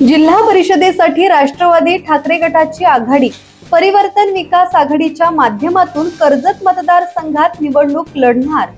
जिल्हा परिषदेसाठी राष्ट्रवादी ठाकरे गटाची आघाडी परिवर्तन विकास आघाडीच्या माध्यमातून कर्जत मतदारसंघात निवडणूक लढणार.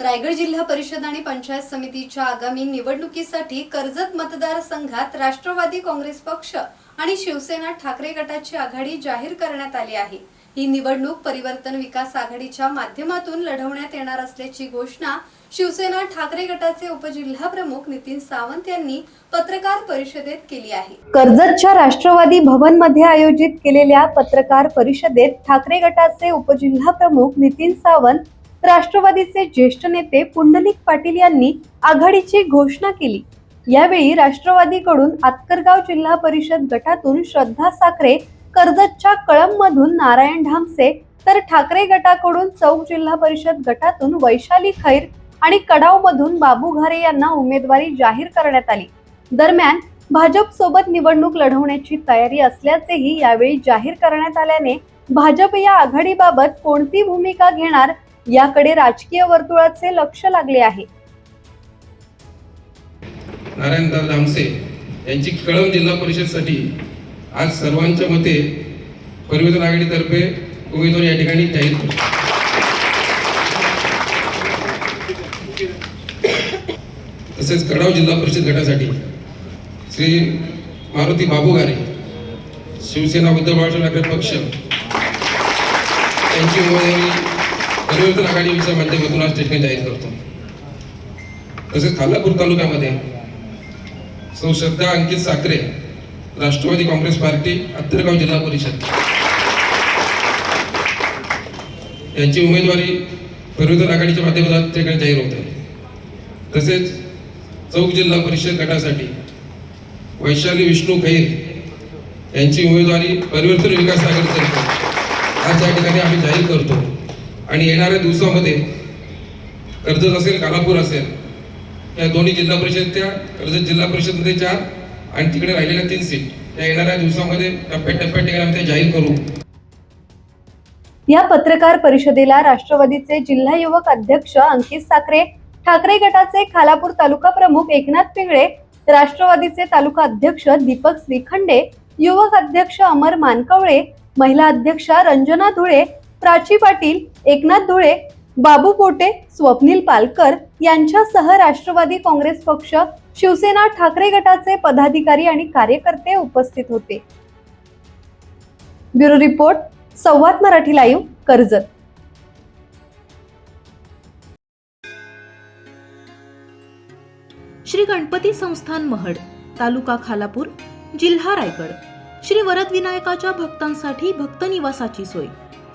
रायगड जिल्हा परिषद आणि पंचायत समितीच्या आगामी निवडणुकीसाठी कर्जत मतदारसंघात राष्ट्रवादी काँग्रेस पक्ष आणि शिवसेना ठाकरे गटाची आघाडी जाहीर करण्यात आली आहे. ही निवडणूक परिवर्तन विकास आघाडीच्या माध्यमातून लढवण्यात येणार असल्याची घोषणा शिवसेना ठाकरे गटाचे उपजिल्हा प्रमुख नितीन सावंत यांनी पत्रकार परिषदेत केली आहे. कर्जतच्या राष्ट्रवादी भवनमध्ये आयोजित केलेल्या पत्रकार परिषदेत ठाकरे गटाचे उपजिल्हा प्रमुख नितीन सावंत राष्ट्रवादीचे ज्येष्ठ नेते पुंडलिक पाटील यांनी आघाडीची घोषणा केली. यावेळी राष्ट्रवादीकडून आतकरगाव जिल्हा परिषद गटातून श्रद्धा साखरे कर्जतच्या कळंबमधून नारायण ढामसे तर ठाकरे गटाकडून चौक जिल्हा परिषद गटातून वैशाली खैर आणि कडाव मधून बाबू घारे यांना उमेदवारी जाहीर करण्यात आली. दरम्यान भाजप सोबत निवडणूक लढवण्याची तयारी असल्याचेही यावेळी जाहीर करण्यात आल्याने भाजप या आघाडीबाबत कोणती भूमिका घेणार याकडे राजकीय वर्तुळाचे लक्ष लागले आहे. नारायणदास दामसे यांची कळम जिल्हा परिषदसाठी आज सर्वांच्या मते परिवर्तन आघाडीतर्फे उमेदवार या ठिकाणी जाहीर करतो तसेच कडाव जिल्हा परिषद गटासाठी श्री मारुती बाबूगारे शिवसेना उद्धव बाळासाहेब ठाकरे पक्ष त्यांची उमेदवारी परिवर्तन आघाडीच्या माध्यमातून हा ठिकाणी जाहीर करतो. तसेच खालापूर तालुक्यामध्ये सौ श्रद्धा अंकित साखरे राष्ट्रवादी काँग्रेस पार्टी अत्तरगाव जिल्हा परिषद. यांची उमेदवारी परिवर्तन आघाडीच्या माध्यमातून ठिकाणी जाहीर होत. आहे तसेच चौक जिल्हा परिषद गटासाठी वैशाली विष्णू खैर यांची उमेदवारी परिवर्तन विकास आघाडीतर्फे आज या ठिकाणी आम्ही जाहीर करतो. आणि येणाऱ्या दिवसामध्ये कर्जत असेल कालापूर असेल या दोन्ही जिल्हा परिषदच्या कर्जत जिल्हा परिषदमध्ये चार आणि तिकडे राहिलेल्या तीन सीट या येणाऱ्या दिवसामध्ये टप्प्याटप्प्या ठिकाणी आम्ही ते जाहीर करू. या पत्रकार परिषदेला राष्ट्रवादीचे जिल्हा युवक अध्यक्ष अंकित साखरे ठाकरे गटाचे खालापूर तालुका प्रमुख एकनाथ पिंगळे राष्ट्रवादीचे तालुका अध्यक्ष दीपक श्रीखंडे युवक अध्यक्ष अमर मानकवळे महिला अध्यक्षा रंजना धुळे प्राची पाटील एकनाथ धुळे बाबू पोटे स्वप्नील पालकर यांच्यासह राष्ट्रवादी काँग्रेस पक्ष शिवसेना ठाकरे गटाचे पदाधिकारी आणि कार्यकर्ते उपस्थित होते. Bureau report Samvad Marathi live Karjat. Shri Ganpati Sansthan Mahad taluka Khalapur जिल्हा रायगड. श्री वरद विनायकाच्या भक्तांसाठी भक्त निवासाची सोय.